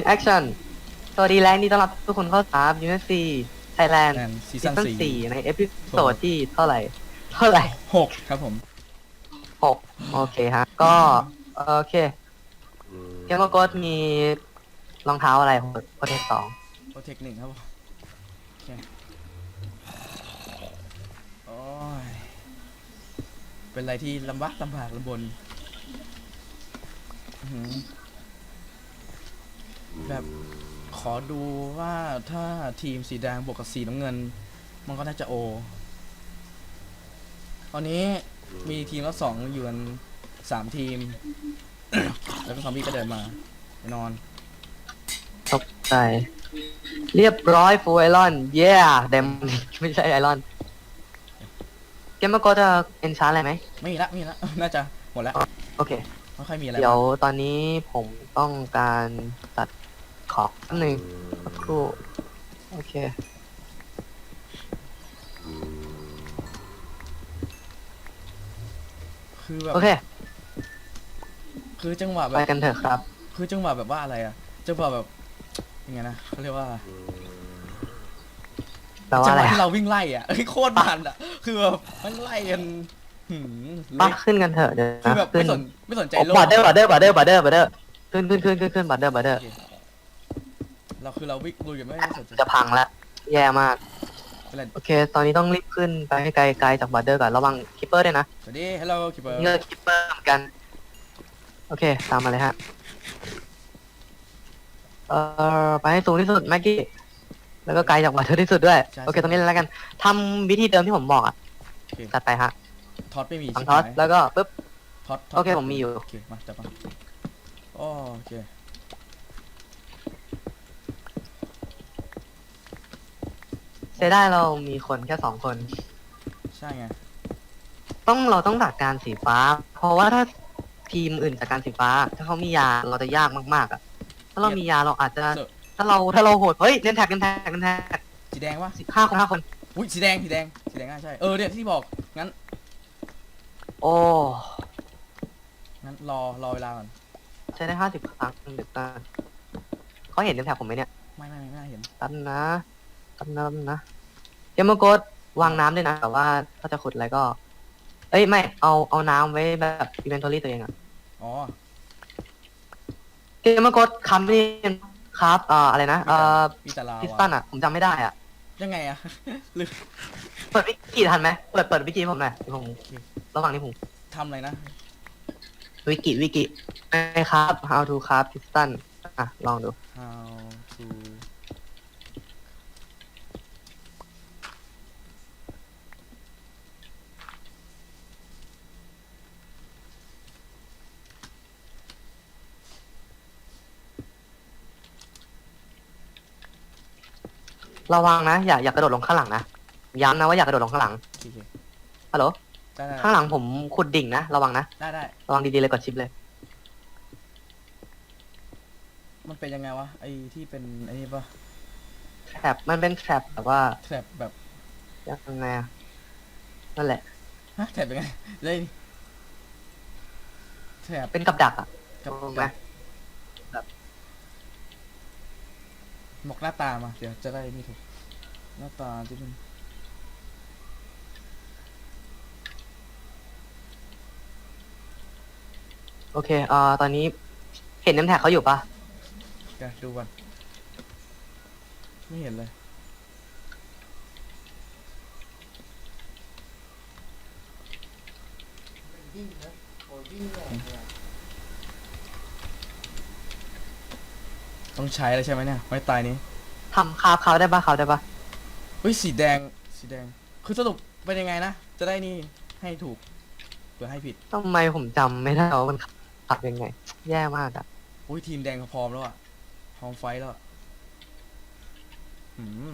หนึ่งแอคชั่นสวัสดีแรงดีต้อนรับทุกคนเข้าสามยูเนสซีไทยแลนด์แอนซีซีซั่นซั่นสี่สี่ในเอพิโซดที่เท่าไหร่ เท่าไหร่หกครับผม หกโอเคฮะ ก็ โอเคเกมโกดมีรองเท้าอะไรโปรเทคสองโปรเทคหนึ่งครับผมโอเคโอ้ยเป็นอะไรที่ลำบากลำบากลำบนอื้อหือ แบบขอดูว่าถ้าทีมสีแดงบวกกับสีน้ำเงิน มันก็น่าจะโอ ตอนนี้มีทีมละสองอยู่กันสามทีม แล้วก็ซอมบี้ก็เดินมาไปนอน ตกใจ เรียบร้อยฟูไอรอนเย้เดมไม่ใช่ไอรอนเกมโกดจะเอนชาร์อะไรไหมไม่มีละไม่มีละ น่าจะหมดแล้วโอเค ไม่ค่อยมีอะไรเดี๋ยวมากตอนนี้ผมต้องการตัด ขอบแป๊บหนึ่งสักครู่โอเค คือแบบ โอเค คือจังหวะแบไปบ กันเถอะครับ คือจังหวะแบบว่าอะไรอะจังหวะแบบยังไงนะเขาเรียกว่าแปลว่าจัอะหไรวะอะที่เราวิ่งไล่อะเฮ้ยโคตรมันอะคือแบบมันไล่กันหืมปะเละขึ้นกันเถอะเดี๋ยวคือนะแบบขึ้ไม่นสนไม่สนใจโลกบัตเดอร์บัตเดอร์บัตเดอร์บัตเดอร์บัตเดอร์ขึ้นขึ้นขึ้นขึ้นขึ้นบัตเดอร์บัตเดอร์เราคือเราวิ่งลุยกันไม่ได้สนใจจะพังละแย่มาก เป็นไรโอเค ตอนนี้ต้องรีบขึ้นไปให้ไกลไกลจากบัตเดอร์ก่อนระวังคิปเปอร์ด้วยนะสวัสดีฮัลโหลคิปเปอร์นี่ก็คิปเปอร์เหมือนกัน โอเค ตามมาเลยฮะ เอ่อ ไปให้สูงที่สุดแม็กกี้ แล้วก็ไกลจากบัตเดอร์ที่สุดด้วย โอเค ตรงนี้เลยแล้วกันทำวิธีเดิมที่ผมบอกอะโอเคจัดไปฮะท็อตไม่มีทำท็อตชิบหายแล้วก็ปึ๊บ ท็อตท็ตโอเค ผมมีอยู่ โอเค มาจับมาอ๋อโอเค เสียได้เรามีคนแค่สองคน ใช่ไง ต้องเราต้องดักการสีฟ้า เพราะว่าถ้าทีมอื่นจากการสีฟ้า ถ้าเขามียาเราจะยากมากๆอะ ถ้าเรามียาเราอาจจะเสิร์ฟถ้าเราถ้าเราโหดเฮ้ยเล่นแท็กเล่นแท็กเล่นแท็กสีแดงวะสิบห้าคนห้าคน อุ้ยสีแดงสีแดงสีแดงน่าใช่เออเนี่ยที่บอกงั้นโอ้งั้นรอรอเวลาก่อนใช้ได้ห้าสิบครั้งเดี๋ยวกันเขาเห็นเล่นแท็กผมไหมเนี่ยไม่ไม่ไม่ไม่น่าเห็นแป๊บนะ แป๊บนะแป๊บนะเกมเมอร์โกดวางน้ำด้วยนะแต่ว่าถ้าจะขุดอะไรก็ เอ้ยไม่เอาเอาน้ำไว้แบบอินเวนทอรี่ตัวเองอะอ๋อเกมเมอร์โกดคัมนี่ครับอ่าอะไรนะเอ่อมีแต่ลาวพิสตันอะอะผมจำไม่ได้อะยังไงอะ ลืมเปิดวิกิทันไหมเปิดเปิดวิกิผมหน่อยเดี๋ยวผมระหว่างนี้ผม ทำอะไรนะ วิกิวิกิไอ้ครับ how to ครับพิสตันอะลองดู how ระวังนะ อย่าอย่ากระโดดลงข้างหลังนะย้ำนะว่าอย่ากระโดดลงข้างหลังโอเคฮัลโหลได้ได้ข้างหลังผมขุดดิ่งนะระวังนะได้ได้ระวังดีๆเลยกดชิปเลย มันเป็นยังไงวะไอที่เป็นไอ้นี่ปะแทร็บมันเป็นแทร็บแบบว่าแถบแบบยังไงอะนั่นแหละ ฮะแถบเป็นไงเลยแถบเป็นกับดักอะ กับถูกไหมบ อกหน้าตามา เดี๋ยวจะได้นี่ถูก หน้าตาที่เป็นโอเคเอ่อตอนนี้เห็นน้ำแท็กเขาอยู่ปะเดี๋ยวดูก่อนไม่เห็นเลย ต้องใช้เลยใช่ไหมเนี่ยไม้ตายนี้ทำคาบเขาได้ปะเขาได้ปะเฮ้ยสีแดงสีแดง คือสรุปเป็นยังไงนะ จะได้นี่ให้ถูกหรือให้ผิดทำไมผมจำไม่ได้ว่ามันขับยังไง แย่มากอะอุ้ยทีมแดงเขาพร้อมแล้วอะพร้อมไฟท์แล้วอะหืม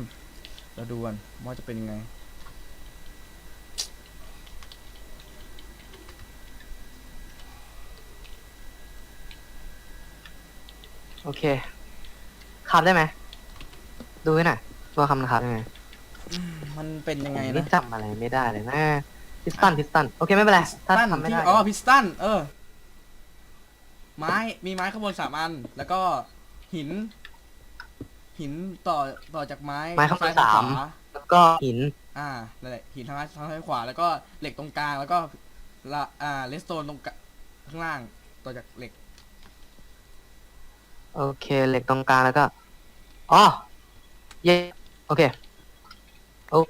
เราดูกันว่าจะเป็นยังไง โอเค ขับได้ไหม ดูให้หน่อยว่าคำนะครับยังไงมันเป็นยังไงผมนะนี่จำอะไรไม่ได้เลยนะพิสตันพิสตันโอเคไม่เป็นไรถ้าตั้นทำไม่ที่ได้ อ๋อพิสตันเออ ไม้มีไม้ข้างบนสามอัน แล้วก็หิน หินต่อต่อจากไม้ไม้ข้างบนซ้ยสาม ขวแล้วก็หินอ่านั่นแหละหินทางซ้ายทางซ้ายขวา แล้วก็เหล็กตรงกลางแล้วก็ละอ่าเลสโตนตรงกลางข้างล่าง ต่อจากเหล็ก โอเคเหล็กตรงกลางแล้วก็อ๋อเย่โอเคอุ๊บ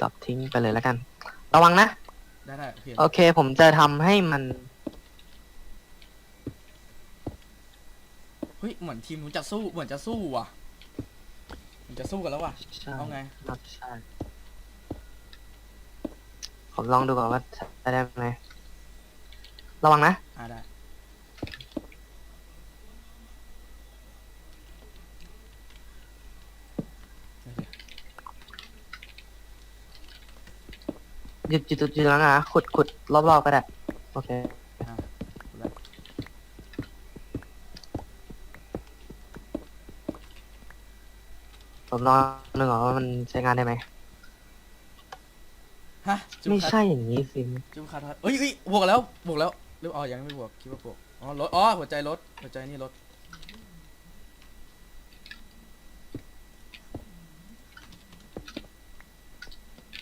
จับทิ้งไปเลยแล้วกัน ระวังนะ ได้ได้โอเคโอเค ผมจะทำให้มัน เฮ้ยเหมือนทีมหนูจะสู้เหมือนจะสู้ว่ะเหมันจะสู้กันแล้วว่ะ ใช่เอาไง ครับใช่ผมลองดูก่อนว่าจะได้ไหมระวังนะ อ่าได้โอเค หยุดหยุดหยุดหยุดแล้วนะขุดขุดรอบๆก็ได้โอเคอ่าแล้วผมลองนึกออกว่ามันใช้งานได้ไหมฮะจุ๊บไม่คัดใช่อย่างนี้สิจุ๊บคาทัดเอ้ยเอ้ยบวกแล้วบวกแล้วหรืออ๋อยังไม่บวกคิดว่าบวกอ๋อลดอ๋อหัวใจลดหัวใจนี่ลด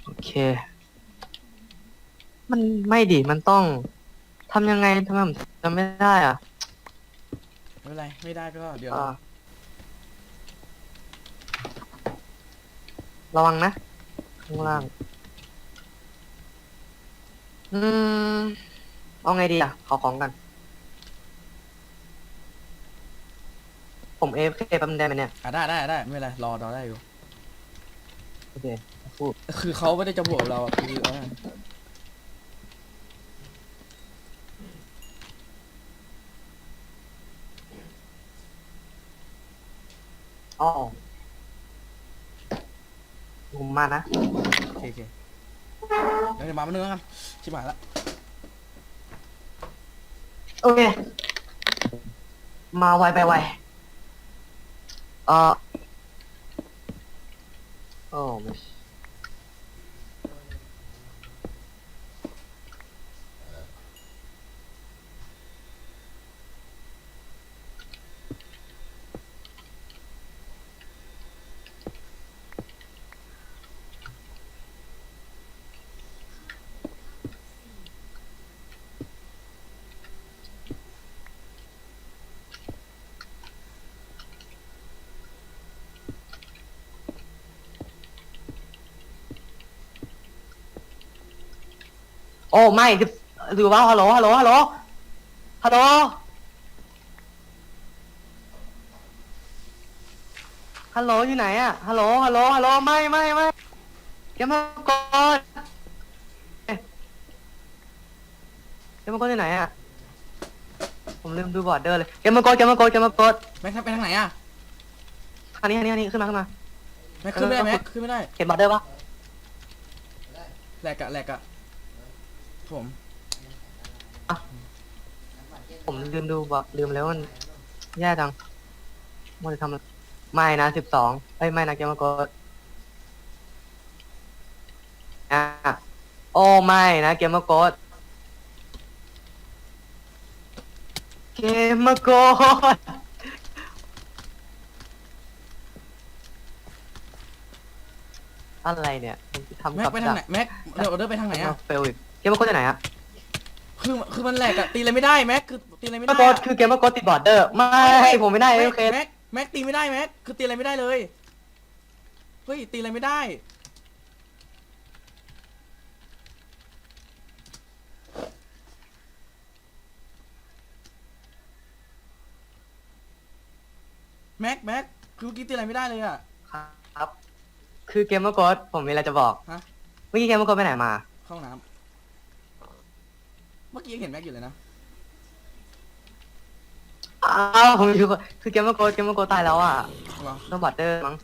โอเค มันไม่ดีมันต้องทำยังไงทำไมผมจำไม่ได้อะไม่เป็นไรไม่ได้ก็เดี๋ยวอ่าระวังนะ ข้างล่าง อืม เอาไงดีอะ ขอของกัน ผมเอฟเคแป๊บนึงได้ไหมเนี่ย อะได้ได้ได้ไม่เป็นไรรอรอได้อยู่ โอเคพูด คือเขาไม่ได้จะบวกเราอะคือเออ อ๋อมุมมากนะ โอเคโอเคเดี๋ยวเดี๋ยวมามาเนื้อกันชิบหายละโอเค มาไวไปไวเออโอ้ไม่ใช่ โอ้ไม่คือหรือว่าฮัลโหลฮัลโหลฮัลโหลฮัลโหลฮัลโหลอยู่ไหนอะฮัลโหลฮัลโหลฮัลโหลไม่ไม่ไม่เกมมาก่อนเอ๊ะเกมมาก่อนอยู่ไหนอะผมลืมดูบอร์ดเดอร์เลยเกมมาก่อนเกมมาก่อนเกมมาก่อนแม็กไปทางไหนอะอันนี้อันนี้อันนี้ขึ้นมาขึ้นมาแม็กขึ้นไม่ได้เออแม็กขึ้นไม่ได้เห็นบอร์ดเดอร์ปะแหลกอะแหลกอะ ผมผมลืมดูบอร์ดลืมแล้วมันแย่จังมันจะทำอะไรไม่นะสิบสองเอ้ยไม่นะเกมมาก่อนอะโอ้ไม่นะเกมมาก่อนเกมมาก่อนอะไรเนี่ยผมจะทำแม็กกับไปทางไหนแม็กเดี๋ยวเดินไปทางไหนอะ เฟลอีก เกมมาก่อนที่ไหนอะคือคือมันแหลกอะตีอะไรไม่ได้แม็กคือตีอะไรไม่เกมได้มาก่อนอะคือเกมมาก่อนติดบอร์ดเดอร์ไม่ผมไม่ได้แม็โอกเคแม็กแม็กตีไม่ได้แม็กคือตีอะไรไม่ได้เลยเฮ้ยตีอะไรไม่ได้แม็กแม็กคือเมื่อกี้ตีอะไรไม่ได้เลยอะครับ คือเกมเมอร์โกดผมมีอะไรจะบอกฮะเมื่อกี้เกมเมอร์โกดไปไหนมา เข้าห้องน้ำ เมื่อกี้ยังเห็นแม็กอยู่เลยนะ อ้าวผมอยู่คือเกมเมอร์โกดเกมเมอร์โกดตายแล้วอะเหรอ ต้องบัตเตอร์มั้ง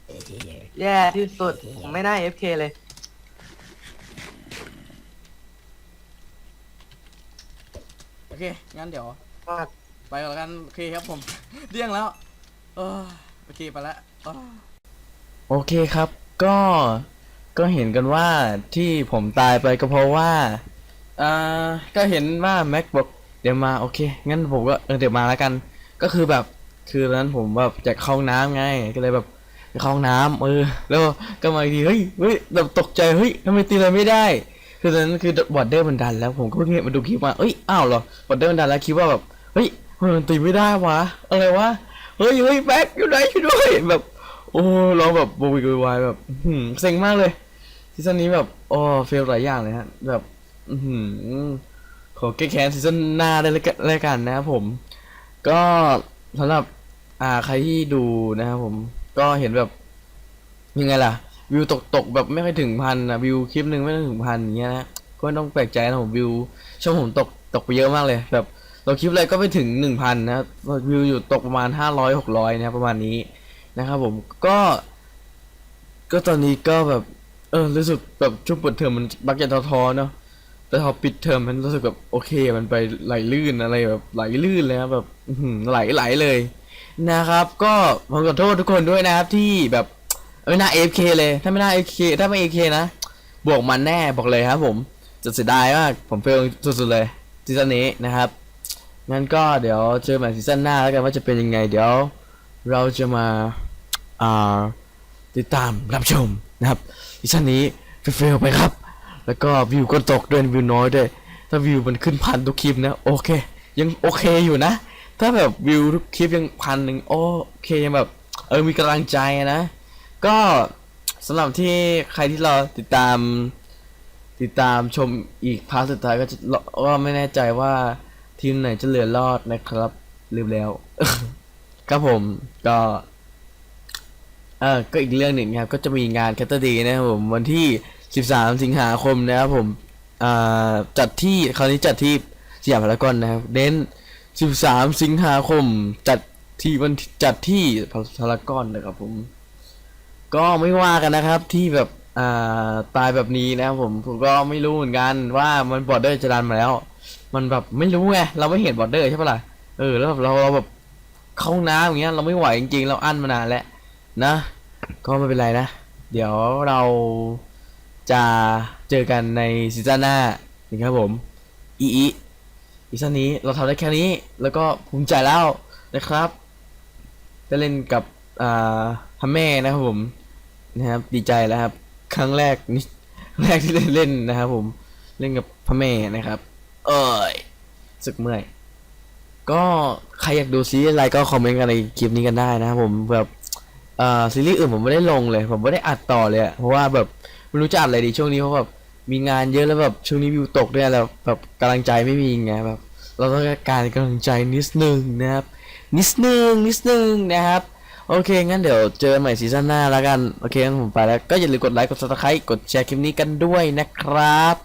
แย่ที่สุดผมไม่น่า FK เลย โอเค งั้นเดี๋ยวมากไปก่อนแล้วกัน โอเคครับผม เดี่ยงแล้ว เออโอเคไปแล้วเออโอเคครับ ก็ก็เห็นกันว่าที่ผมตายไปก็เพราะว่า อ่าก็เห็นว่าแม็กบอกเดี๋ยวมาโอเค งั้นผมก็เออเดี๋ยวมาแล้วกัน ก็คือแบบคือตอนนั้นผมแบบจะเข้าห้องน้ำไง ก็เลยแบบไปเข้าห้องน้ำเออ แล้วก็มาอีกทีเฮ้ยเฮ้ยแบบตกใจเฮ้ยทำไมตีอะไรไม่ได้ คือตอนนั้นคือบอดเดอร์มันดันแล้วผมก็เพิ่งเห็นมาดูคลิปมาเอ้ยอ้าวเหรอบอดเดอร์มันดันแล้วคิดว่าแบบเฮ้ยมันตีไม่ได้วะอะไรวะเฮ้ยเฮ้ยแบ็คอยู่ไหนช่วยด้วยแบบโอ้เราแบบโวยวายโวยวายแบบเซ็งมากเลยซีซั่นนี้แบบโอ้เฟลหลายอย่างเลยฮะแบบ อือหือขอแก้แค้นซีซั่นหน้าได้เลยกันเลยกันนะครับผม ก็สำหรับ อ่าใครที่ดูนะครับผม ก็เห็นแบบยังไงล่ะ วิวตกตกแบบไม่ค่อยถึงพันนะวิวคลิปหนึ่งไม่ถึงพันอย่างเงี้ยนะก็ต้องแปลกใจนะผมวิวช่องผมตกตกไปเยอะมากเลย แบบเราคลิปอะไรก็ไม่ถึงหนึ่งพันนะวิวอยู่ตกประมาณห้าร้อยหกร้อยนะประมาณนี้นะครับผมก็ ก็ตอนนี้ก็แบบ เออรู้สึกแบบช่วงเปิดเทอมมันบักจะท้อๆเนาะ แต่พอปิดเทอมมันรู้สึกแบบโอเคมันไปไหลลื่นอะไรแบบไหลลื่นเลยครับแบบไหลไหลเลยนะครับ ก็ผมขอโทษทุกคนด้วยนะครับที่แบบไม่น่า AFK เลยถ้าไม่น่า AFK ถ้าไม่ AFK นะ บวกมันแน่บอกเลยครับ ผมจะเสียดายมากผมเฟลสุดๆเลยซีซั่นนี้นะครับงั้นก็เดี๋ยวเจอใหม่ซีซั่นหน้าแล้วกันว่าจะเป็นยังไง เดี๋ยวเราจะมาอ่าติดตามรับชมนะครับดิชั่นนี้เฟลไปครับ แล้วก็วิวก็ตกด้วยวิวน้อยด้วย ถ้าวิวมันขึ้นพันทุกคลิปนะโอเค ยังโอเคอยู่นะ ถ้าแบบวิวทุกคลิปยังพันหนึ่งโอเคยังแบบเออมีกำลังใจนะ ก็สำหรับที่ใครที่เรอติดตาม ติดตามชมอีกพาร์ทสุดท้ายก็จะก็ไม่แน่ใจว่าทีมไหนจะเหลือรอดนะครับลืมแล้วครับผมก็เออก็อีกเรื่องหนึ่งครับ ก็จะมีงานแคตเตอร์ดีนะครับผมวันที่ 13 สิงหาคมนะครับผมจัดที่คราวนี้จัดที่สยามพารากอนนะครับเน้น 13 สิงหาคมจัดที่วันจัดที่พารากอนนะครับผม ก็ไม่ว่ากันนะครับที่แบบอ่าตายแบบนี้นะครับผมผมก็ไม่รู้เหมือนกันว่ามันบอร์เดอร์จะดันมาแล้ว มันแบบไม่รู้ไงเราไม่เห็นบอร์เดอร์ใช่ปะล่ะเออแล้วแบบเราเราแบบเข้าห้องน้ำอย่างเงี้ยเราไม่ไหวจริงๆ เราอั้นมานานแล้วนะ ก็ไม่เป็นไรนะ เดี๋ยวเรา จะเจอกันในซีซั่นหน้านะครับผม อีอีซีซั่นนี้เราทำได้แค่นี้ แล้วก็ภูมิใจแล้วนะครับ ได้เล่นกับอ่าฮัมแม่นะครับผมนะครับดีใจแล้วครับ ครั้งแรกนี้แรกที่ได้เล่นนะครับ ผมเล่นกับพ่อแม่นะครับ เอ้ยสึกเมื่อยก็ใครอยากดูซีรีส์อะไรก็คอมเมนต์กันในคลิปนี้กันได้นะครับผมแบบอ่าซีรีส์อื่นผมไม่ได้ลงเลย ผมไม่ได้อัดต่อเลยเพราะว่าแบบ ไม่รู้จะอัดอะไรดีช่วงนี้เพราะแบบมีงานเยอะแล้วแบบช่วงนี้วิวตกด้วยแล้วแบบกำลังใจไม่มีไงแบบ เราต้องการกำลังใจนิดนึงนะครับ นิดนึงนิดนึงนะครับโอเค งั้นเดี๋ยวเจอกันใหม่ซีซั่นหน้าแล้วกัน โอเคงั้นผมไปแล้ว ก็อย่าลืมกดไลค์กดซับสไครต์กดแชร์คลิปนี้กันด้วยนะครับ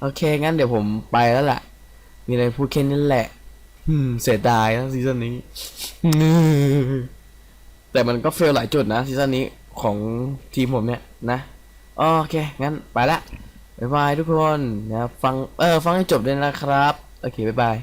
โอเค งั้นเดี๋ยวผมไปแล้วล่ะ มีอะไรพูดแค่นี้แหละอืมเสียดายนะซีซั่นนี้ แต่มันก็เฟลหลายจุดนะซีซั่นนี้ของทีมผมเนี่ยนะ โอเค งั้นไปละ บ๊ายบายทุกคนนะฟัง เออ ฟังให้จบด้วยนะครับ โอเค บ๊ายบาย